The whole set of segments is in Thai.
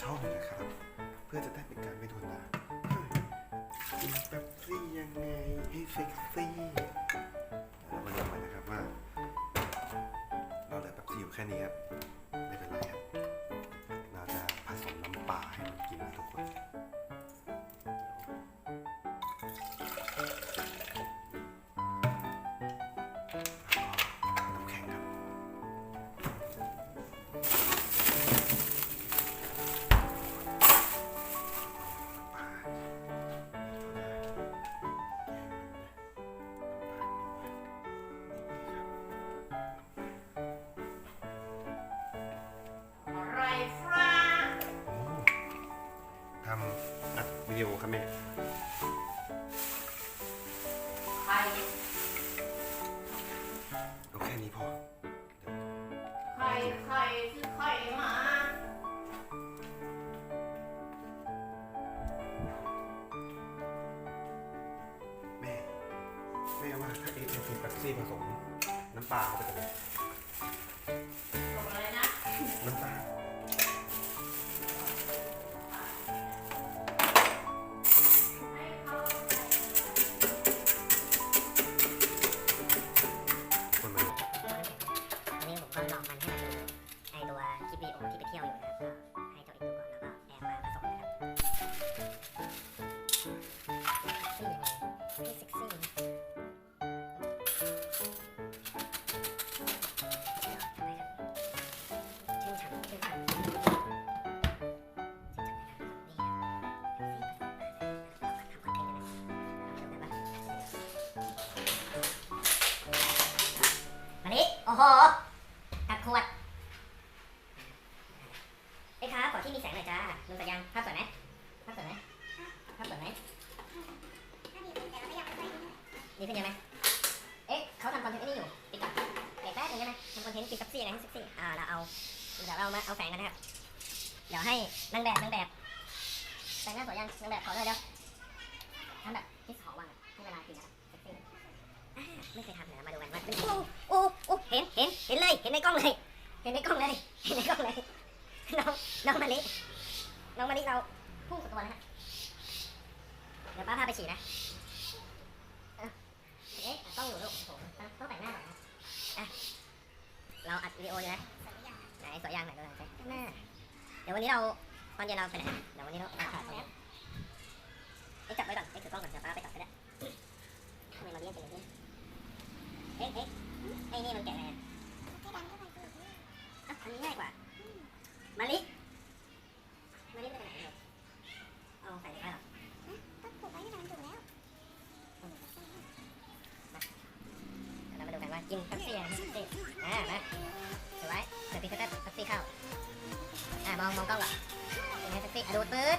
ช่องนะครับ เพื่อจะได้เป็นการไม่โดนด่ากินแป๊บซี่ยังไงให้เซ็กซี่เรามาดูกันนะครับว่า เราเหลือแป๊บซี่อยู่แค่นี้ครับ ครับแม่เอาแค่นี้พอใครใครคือใครมาแม่ แม่ว่าถ้าเอ็กซ์เป็นแป๊บซี่ผสม น้ำปลาเข้าไปกัน อ้โหกัดขวดไอ้ครับขอที่มีแสงหน่อยจ้าลุงสัญญังภาพสวยไหมภาพสวยไหมภาพสวยไหมดีขึ้นเยอะไหมเอ๊ะเขาทำคอนเทนต์ไอ้นี่อยู่ติ๊กต็อกเดี๋ยวแป๊บนึงได้ไหมทำคอนเทนต์กินเซ็กซี่อะไรให้เซ็กซี่อ่าเราเอาเดี๋ยวเรามาเอาแสงกันนะครับ เดี๋ยวให้นางแบบนางแบบแต่งหน้าสวยยังนางแบบขอเลยเดี๋ยวทำแบบที่ขอวางให้เวลากิน เห็นเห็นเลยเห็นในกล้องเลย เห็นในกล้องเลย เห็นในกล้องเลย น้องน้องมะลิ น้องมะลิเราพุ่งสุดตัวนะฮะ เดี๋ยวป้าพาไปฉี่นะ เอ้าเอ๊ะต้องอยู่ลูกโอ้โหต้องต้องแต่งหน้าก่อนนะอะเราอัดวิดีโออยู่นะไหนสวยยังไหนดูหน่อยสิหน้า เดี๋ยววันนี้เราตอนเย็นเราไปไหน เดี๋ยววันนี้เราถ่ายตรงนี้เอ๊ะจับไว้ก่อนเอ๊ะถือกล้องก่อนเดี๋ยวป้าไปตัดก็ได้ทำไมมาเรียกกันอย่างนี้เอ๊ะเอ๊ะไอ้นี่มันแกะไงอะ อะอันนี้ง่ายกว่า มาลิ มาลิไปไหนเนี่ยเอาใส่ไปหรอเรามาดูกันว่า กินแป๊บซี่อะไรแป๊บซี่อ่ามาถือไว้เดี๋ยวพี่จะแป๊บแป๊บซี่เข้า อ่ามองมองกล้องก่อนกินให้แป๊บซี่อะดูดปื๊ด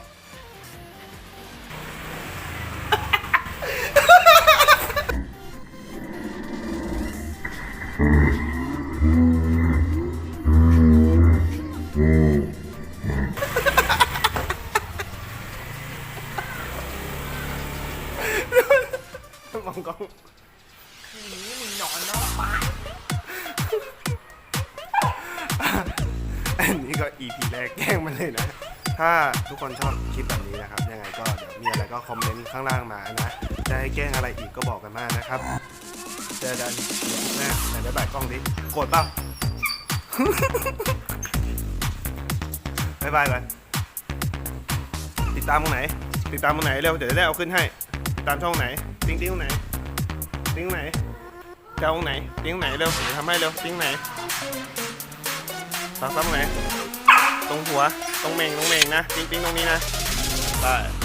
มองกล้องมึงนอนแล้วปาน นี้ก็ EP แรกแกล้งมันเลยนะ ถ้าทุกคนชอบคลิปแบบนี้นะครับ ยังไงก็เดี๋ยวมีอะไรก็คอมเมนต์ข้างล่างมานะ จะให้แกล้งอะไรอีกก็บอกกันมานะครับ เจอกันแม่ไหนได้บายกล้องดิโกรธเปล่าบายบายกันติดตามตรงไหน ติดตามตรงไหนเร็วเดี๋ยวจะได้เอาขึ้นให้ ติดตามช่องไหน ติ้งติ้งตรงไหน ติ้งตรงไหนจะเอาตรงไหน ติ้งไหนเร็วเดี๋ยวทำให้เร็ว ติ้งไหน ตักซ้ำตรงไหน ตรงหัว ตรงเมงตรงเมงนะ ปิ้งติ้งตรงนี้นะ ได้